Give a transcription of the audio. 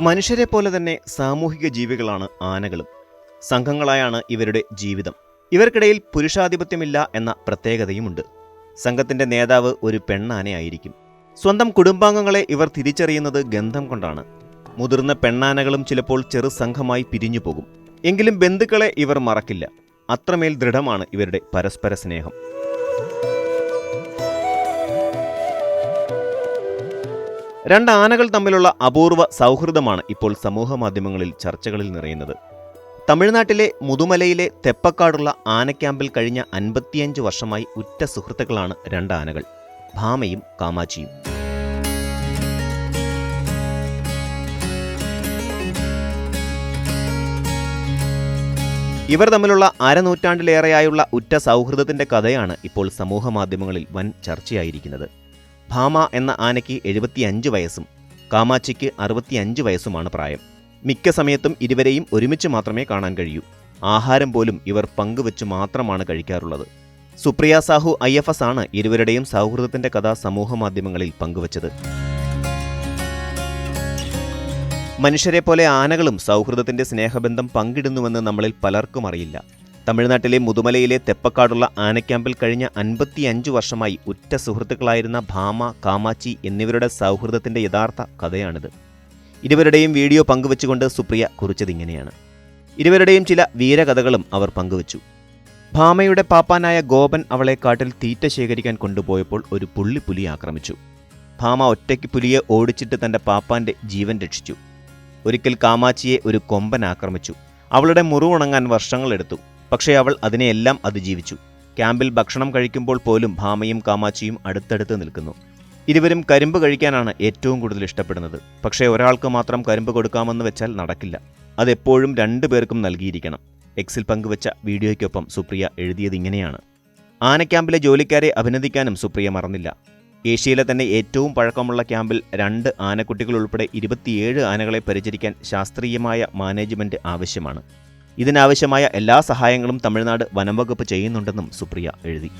മനുഷ്യരെ പോലെ തന്നെ സാമൂഹിക ജീവികളാണ് ആനകളും. സംഘങ്ങളായാണ് ഇവരുടെ ജീവിതം. ഇവർക്കിടയിൽ പുരുഷാധിപത്യമില്ല എന്ന പ്രത്യേകതയുമുണ്ട്. സംഘത്തിന്റെ നേതാവ് ഒരു പെണ്ണാനയായിരിക്കും. സ്വന്തം കുടുംബാംഗങ്ങളെ ഇവർ തിരിച്ചറിയുന്നത് ഗന്ധം കൊണ്ടാണ്. മുതിർന്ന പെണ്ണാനകളും ചിലപ്പോൾ ചെറു സംഘമായി പിരിഞ്ഞു പോകും. എങ്കിലും ബന്ധുക്കളെ ഇവർ മറക്കില്ല. അത്രമേൽ ദൃഢമാണ് ഇവരുടെ പരസ്പര സ്നേഹം. രണ്ട് ആനകൾ തമ്മിലുള്ള അപൂർവ സൗഹൃദമാണ് ഇപ്പോൾ സമൂഹ മാധ്യമങ്ങളിൽ ചർച്ചകളിൽ നിറയുന്നത്. തമിഴ്നാട്ടിലെ മുതുമലയിലെ തെപ്പക്കാടുള്ള ആനക്യാമ്പിൽ കഴിഞ്ഞ അൻപത്തിയഞ്ച് വർഷമായി ഉറ്റ സുഹൃത്തുക്കളാണ് രണ്ട് ആനകൾ ഭാമയും കാമാച്ചിയും ഇവർ തമ്മിലുള്ള അരനൂറ്റാണ്ടിലേറെയായുള്ള ഉറ്റ സൗഹൃദത്തിന്റെ കഥയാണ് ഇപ്പോൾ സമൂഹ മാധ്യമങ്ങളിൽ വൻ ചർച്ചയായിരിക്കുന്നത്. ഭാമ എന്ന ആനയ്ക്ക് എഴുപത്തിയഞ്ച് വയസ്സും കാമാച്ചിക്ക് അറുപത്തിയഞ്ച് വയസ്സുമാണ് പ്രായം. മിക്ക സമയത്തും ഇരുവരെയും ഒരുമിച്ച് മാത്രമേ കാണാൻ കഴിയൂ. ആഹാരം പോലും ഇവർ പങ്കുവെച്ച് മാത്രമാണ് കഴിക്കാറുള്ളത്. Supriya Sahu I F S ആണ് ഇരുവരുടെയും സൗഹൃദത്തിന്റെ കഥ സമൂഹമാധ്യമങ്ങളിൽ പങ്കുവച്ചത്. മനുഷ്യരെ പോലെ ആനകളും സൗഹൃദത്തിന്റെ സ്നേഹബന്ധം പങ്കിടുന്നുവെന്ന് നമ്മളിൽ പലർക്കും അറിയില്ല. തമിഴ്നാട്ടിലെ മുതുമലയിലെ തെപ്പക്കാടുള്ള ആനക്യാമ്പിൽ കഴിഞ്ഞ അൻപത്തിയഞ്ചു വർഷമായി ഉറ്റ സുഹൃത്തുക്കളായിരുന്ന ഭാമ കാമാച്ചി എന്നിവരുടെ സൗഹൃദത്തിന്റെ യഥാർത്ഥ കഥയാണിത്. ഇരുവരുടെയും വീഡിയോ പങ്കുവച്ചുകൊണ്ട് സുപ്രിയ കുറിച്ചതിങ്ങനെയാണ് ഇരുവരുടെയും ചില വീരകഥകളും അവർ പങ്കുവച്ചു. ഭാമയുടെ പാപ്പാനായ ഗോപൻ അവളെ കാട്ടിൽ തീറ്റ ശേഖരിക്കാൻ കൊണ്ടുപോയപ്പോൾ ഒരു പുള്ളിപ്പുലി ആക്രമിച്ചു. ഭാമ ഒറ്റയ്ക്ക് പുലിയെ ഓടിച്ചിട്ട് തന്റെ പാപ്പാന്റെ ജീവൻ രക്ഷിച്ചു. ഒരിക്കൽ കാമാച്ചിയെ ഒരു കൊമ്പൻ ആക്രമിച്ചു. അവളുടെ മുറിവുണങ്ങാൻ വർഷങ്ങളെടുത്തു. പക്ഷേ അവൾ അതിനെയെല്ലാം അതിജീവിച്ചു. ക്യാമ്പിൽ ഭക്ഷണം കഴിക്കുമ്പോൾ പോലും ഭാമയും കാമാച്ചിയും അടുത്തടുത്ത് നിൽക്കുന്നു. ഇരുവരും കരിമ്പ് കഴിക്കാനാണ് ഏറ്റവും കൂടുതൽ ഇഷ്ടപ്പെടുന്നത്. പക്ഷേ ഒരാൾക്ക് മാത്രം കരിമ്പ് കൊടുക്കാമെന്ന് വെച്ചാൽ നടക്കില്ല. അതെപ്പോഴും രണ്ടു പേർക്കും നൽകിയിരിക്കണം. എക്സിൽ പങ്കുവച്ച വീഡിയോയ്ക്കൊപ്പം സുപ്രിയ എഴുതിയത് ഇങ്ങനെയാണ്. ആനക്യാമ്പിലെ ജോലിക്കാരെ അഭിനന്ദിക്കാനും സുപ്രിയ മറന്നില്ല. ഏഷ്യയിലെ തന്നെ ഏറ്റവും പഴക്കമുള്ള ക്യാമ്പിൽ രണ്ട് ആനക്കുട്ടികൾ ഉൾപ്പെടെ ഇരുപത്തിയേഴ് ആനകളെ പരിചരിക്കാൻ ശാസ്ത്രീയമായ മാനേജ്മെന്റ് ആവശ്യമാണ്. ഇതിനാവശ്യമായ എല്ലാ സഹായങ്ങളും തമിഴ്നാട് വനം വകുപ്പ് ചെയ്യുന്നുണ്ടെന്നും സുപ്രിയ എഴുതി.